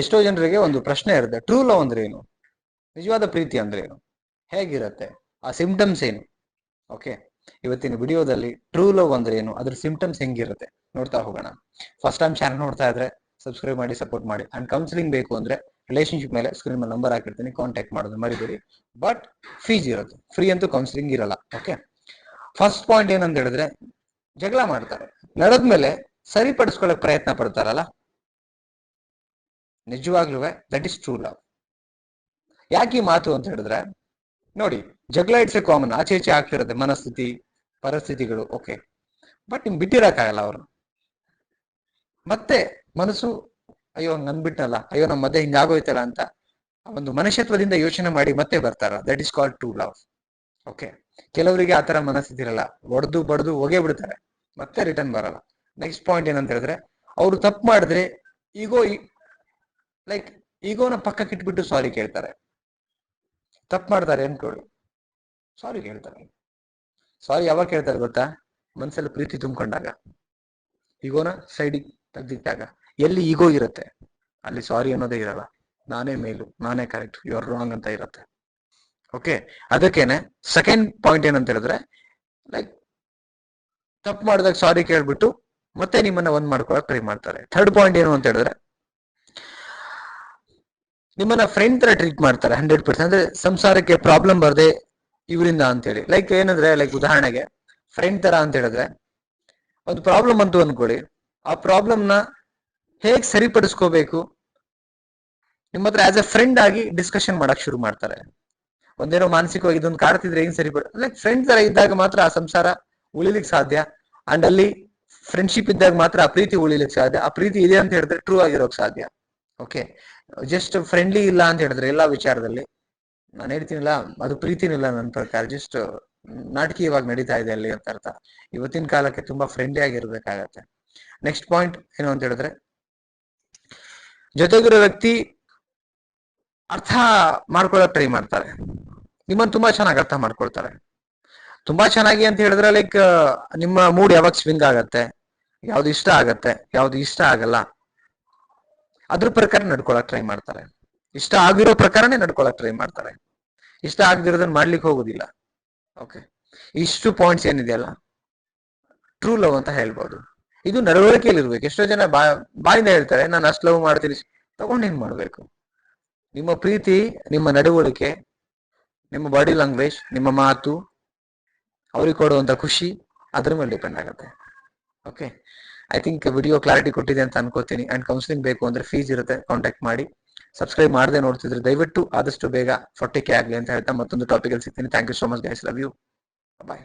ಎಷ್ಟೋ ಜನರಿಗೆ ಒಂದು ಪ್ರಶ್ನೆ ಇರುತ್ತೆ. ಟ್ರೂ ಲವ್ ಅಂದ್ರೆ ಏನು? ನಿಜವಾದ ಪ್ರೀತಿ ಅಂದ್ರೆ ಏನು? ಹೇಗಿರುತ್ತೆ? ಆ ಸಿಂಪ್ಟಮ್ಸ್ ಏನು? ಓಕೆ ಇವತ್ತಿನ ವಿಡಿಯೋದಲ್ಲಿ ಟ್ರೂ ಲವ್ ಅಂದ್ರೆ ಏನು? ಅದ್ರ ಸಿಂಪ್ಟಮ್ಸ್ ಹೆಂಗಿರುತ್ತೆ? ನೋಡ್ತಾ ಹೋಗೋಣ. ಫಸ್ಟ್ ಟೈಮ್ ಚಾನಲ್ ನೋಡ್ತಾ ಇದ್ರೆ ಸಬ್ಸ್ಕ್ರೈಬ್ ಮಾಡಿ ಸಪೋರ್ಟ್ ಮಾಡಿ ಅಂಡ್ ಕೌನ್ಸಿಲಿಂಗ್ ಬೇಕು ಅಂದ್ರೆ ರಿಲೇಶನ್ಶಿಪ್ ಮೇಲೆ ಸ್ಕ್ರೀನ್ ಮೇಲೆ ನಂಬರ್ ಹಾಕಿರ್ತೀನಿ. ಕಾಂಟ್ಯಾಕ್ಟ್ ಮಾಡೋದು ಮರಿಬೇಡಿ. ಬಟ್ ಫೀಸ್ ಇರುತ್ತೆ. ಫ್ರೀ ಅಂತೂ ಕೌನ್ಸಿಲಿಂಗ್ ಇರಲ್ಲ. ಓಕೆ ಫಸ್ಟ್ ಪಾಯಿಂಟ್ ಏನಂತ ಹೇಳಿದ್ರೆ ಜಗಳ ಮಾಡ್ತಾರೆ. ನಡೆದ್ಮೇಲೆ ಸರಿಪಡಿಸ್ಕೊಳ್ಳಕ್ ಪ್ರಯತ್ನ ಪಡ್ತಾರಲ್ಲ? ನಿಜವಾಗ್ಲೂ ದಟ್ ಇಸ್ ಟ್ರೂ ಲವ್ ಯಾಕೆ ಈ ಮಾತು ಅಂತ ಹೇಳಿದ್ರೆ, ನೋಡಿ, ಜಗಳ ಇಟ್ಸ್ ಎ ಕಾಮನ್ ಆಚೆ ಈಚೆ ಆಗ್ತಿರುತ್ತೆ ಮನಸ್ಥಿತಿ, ಪರಿಸ್ಥಿತಿಗಳು ಓಕೆ ಬಟ್ ನಿಮ್ ಬಿಟ್ಟಿರಕ್ಕಾಗಲ್ಲ ಅವರು. ಮತ್ತೆ ಮನಸ್ಸು, ಅಯ್ಯೋ ನನ್ ಬಿಟ್ಟಲ್ಲ ಅಯ್ಯೋ ನಮ್ಮ ಮಧ್ಯೆ ಹಿಂಗಾಗೋಯ್ತಲ್ಲ ಅಂತ ಒಂದು ಮನುಷ್ಯತ್ವದಿಂದ ಯೋಚನೆ ಮಾಡಿ ಮತ್ತೆ ಬರ್ತಾರ. That is called true love okay ಕೆಲವರಿಗೆ ಆತರ ಮನಸ್ಥಿತಿ ಇರಲ್ಲ. ಒಡೆದು ಬಡ್ದು ಹೋಗೇ ಬಿಡ್ತಾರೆ, ಮತ್ತೆ ರಿಟರ್ನ್ ಬರಲ್ಲ. ನೆಕ್ಸ್ಟ್ ಪಾಯಿಂಟ್ ಏನಂತ ಹೇಳಿದ್ರೆ, ಅವ್ರು ತಪ್ಪು ಮಾಡಿದ್ರೆ ಈಗೋ ಲೈಕ್ ಈಗೋನ ಪಕ್ಕಕ್ಕೆ ಇಟ್ಬಿಟ್ಟು ಸಾರಿ ಕೇಳ್ತಾರೆ. ತಪ್ಪು ಮಾಡ್ತಾರೆ ಅನ್ಕೊಳ್ಳಿ ಸಾರಿ ಕೇಳ್ತಾರೆ. ಸಾರಿ ಯಾವಾಗ ಕೇಳ್ತಾರೆ ಗೊತ್ತಾ? ಮನಸ್ಸಲ್ಲಿ ಪ್ರೀತಿ ತುಂಬಿಕೊಂಡಾಗ. ಈಗೋನ ಸೈಡಿಗೆ ತೆಗ್ದಿಟ್ಟಾಗ. ಎಲ್ಲಿ ಈಗೋ ಇರುತ್ತೆ? ಅಲ್ಲಿ ಸಾರಿ ಅನ್ನೋದೇ ಇರಲ್ಲ. ನಾನೇ ಮೇಲು, ನಾನೇ ಕರೆಕ್ಟ್ ಯು ಆರ್ ರಾಂಗ್ ಅಂತ ಇರುತ್ತೆ. ಓಕೆ ಅದಕ್ಕೇನೆ ಸೆಕೆಂಡ್ ಪಾಯಿಂಟ್ ಏನಂತ ಹೇಳಿದ್ರೆ ಲೈಕ್ ತಪ್ಪು ಮಾಡಿದಾಗ ಸಾರಿ ಕೇಳ್ಬಿಟ್ಟು ಮತ್ತೆ ನಿಮ್ಮನ್ನ ಒಂದ್ ಮಾಡ್ಕೊಳಕ್ ಟ್ರೈ ಮಾಡ್ತಾರೆ. ಥರ್ಡ್ ಪಾಯಿಂಟ್ ಏನು ಅಂತ ಹೇಳಿದ್ರೆ ನಿಮ್ಮನ್ನ ಫ್ರೆಂಡ್ ತರ ಟ್ರೀಟ್ ಮಾಡ್ತಾರೆ ಹಂಡ್ರೆಡ್ ಪರ್ಸೆಂಟ್ ಅಂದ್ರೆ ಸಂಸಾರಕ್ಕೆ ಪ್ರಾಬ್ಲಮ್ ಬರದೆ ಇವರಿಂದ ಅಂತ ಹೇಳಿ ಲೈಕ್ ಏನಂದ್ರೆ ಲೈಕ್ ಉದಾಹರಣೆಗೆ ಫ್ರೆಂಡ್ ತರ ಅಂತ ಹೇಳಿದ್ರೆ, ಒಂದು ಪ್ರಾಬ್ಲಮ್ ಅಂತು ಅನ್ಕೊಳ್ಳಿ. ಆ ಪ್ರಾಬ್ಲಮ್ನ ಹೇಗ್ ಸರಿಪಡಿಸ್ಕೋಬೇಕು? ನಿಮ್ಮ ಹತ್ರ ಆಸ್ ಎ ಫ್ರೆಂಡ್ ಆಗಿ ಡಿಸ್ಕಷನ್ ಮಾಡಕ್ ಶುರು ಮಾಡ್ತಾರೆ. ಒಂದೇನೋ ಮಾನಸಿಕವಾಗಿ ಇದೊಂದು ಕಾಡ್ತಿದ್ರೆ ಹೆಂಗ್ ಸರಿಪಡ ಲೈಕ್ ಫ್ರೆಂಡ್ ತರ ಇದ್ದಾಗ ಮಾತ್ರ ಆ ಸಂಸಾರ ಉಳಿಲಿಕ್ಕೆ ಸಾಧ್ಯ. ಅಂಡ್ ಅಲ್ಲಿ ಫ್ರೆಂಡ್ಶಿಪ್ ಇದ್ದಾಗ ಮಾತ್ರ ಆ ಪ್ರೀತಿ ಉಳಿಲಿಕ್ಕೆ ಸಾಧ್ಯ. ಆ ಪ್ರೀತಿ ಇದೆ ಅಂತ ಹೇಳಿದ್ರೆ ಟ್ರೂ ಆಗಿರೋಕ್ ಸಾಧ್ಯ. ಓಕೆ ಜಸ್ಟ್ ಫ್ರೆಂಡ್ಲಿ ಇಲ್ಲ ಅಂತ ಹೇಳಿದ್ರೆ ಎಲ್ಲಾ ವಿಚಾರದಲ್ಲಿ. ನಾನು ಹೇಳ್ತೀನಿಲ್ಲ, ಅದು ಪ್ರೀತಿನಿಲ್ಲ ನನ್ನ ಪ್ರಕಾರ ಜಸ್ಟ್ ನಾಟಕೀಯವಾಗಿ ನಡೀತಾ ಇದೆ ಅಲ್ಲಿ ಅಂತ ಅರ್ಥ. ಇವತ್ತಿನ ಕಾಲಕ್ಕೆ ತುಂಬಾ ಫ್ರೆಂಡ್ಲಿ ಆಗಿರ್ಬೇಕಾಗತ್ತೆ. ನೆಕ್ಸ್ಟ್ ಪಾಯಿಂಟ್ ಏನು ಅಂತ ಹೇಳಿದ್ರೆ, ಜೊತೆಗಿರೋ ವ್ಯಕ್ತಿ ಅರ್ಥ ಮಾಡ್ಕೊಳ್ಳೋಕೆ ಟ್ರೈ ಮಾಡ್ತಾರೆ. ನಿಮ್ಮನ್ನು ತುಂಬಾ ಚೆನ್ನಾಗಿ ಅರ್ಥ ಮಾಡ್ಕೊಳ್ತಾರೆ. ತುಂಬಾ ಚೆನ್ನಾಗಿ ಅಂತ ಹೇಳಿದ್ರೆ ಲೈಕ್ ನಿಮ್ಮ ಮೂಡ್ ಯಾವಾಗ ಸ್ವಿಂಗ್ ಆಗತ್ತೆ, ಯಾವ್ದು ಇಷ್ಟ ಆಗತ್ತೆ, ಯಾವ್ದು ಇಷ್ಟ ಆಗಲ್ಲ ಅದ್ರ ಪ್ರಕಾರ ನಡ್ಕೊಳಕ್ ಟ್ರೈ ಮಾಡ್ತಾರೆ. ಇಷ್ಟ ಆಗಿರೋ ಪ್ರಕಾರನೇ ನಡ್ಕೊಳಕ್ ಟ್ರೈ ಮಾಡ್ತಾರೆ. ಇಷ್ಟ ಆಗದಿರೋದನ್ನ ಮಾಡ್ಲಿಕ್ಕೆ ಹೋಗೋದಿಲ್ಲ. ಓಕೆ ಇಷ್ಟು ಪಾಯಿಂಟ್ಸ್ ಏನಿದೆಯಲ್ಲ? ಟ್ರೂ ಲವ್ ಅಂತ ಹೇಳ್ಬೋದು. ಇದು ನಡವಳಿಕೆಯಲ್ಲಿ ಇರ್ಬೇಕು ಎಷ್ಟೋ ಜನ ಬಾಯಿಂದ ಹೇಳ್ತಾರೆ, ನಾನು ಅಷ್ಟು ಲವ್ ಮಾಡ್ತೀನಿ. ತಗೊಂಡು ಏನ್ ಮಾಡ್ಬೇಕು? ನಿಮ್ಮ ಪ್ರೀತಿ, ನಿಮ್ಮ ನಡವಳಿಕೆ, ನಿಮ್ಮ ಬಾಡಿ ಲ್ಯಾಂಗ್ವೇಜ್ ನಿಮ್ಮ ಮಾತು, ಅವ್ರಿಗೆ ಕೊಡುವಂತ ಖುಷಿ, ಅದ್ರ ಮೇಲೆ ಡಿಪೆಂಡ್ ಆಗುತ್ತೆ. Okay I think video clarity ಕೊಟ್ಟಿದೆ ಅಂತ ಅನ್ಕೋತೀನಿ. ಅಂಡ್ ಕೌನ್ಸಿಲಿಂಗ್ ಬೇಕು ಅಂದ್ರೆ ಫೀಸ್ ಇರುತ್ತೆ ಕಾಂಟ್ಯಾಕ್ಟ್ ಮಾಡಿ. ಸಬ್ಸ್ಕ್ರೈಬ್ ಮಾಡದೆ ನೋಡ್ತಿದ್ರೆ ದಯವಿಟ್ಟು ಆದಷ್ಟು ಬೇಗ ಫಾರ್ಟಿ ಕೆ ಆಗಲಿ ಅಂತ ಹೇಳ್ತಾ ಮತ್ತೊಂದು ಟಾಪಿಕ್ ಅಲ್ಲಿ ಸಿಗ್ತೀನಿ. Thank you so much guys love you bye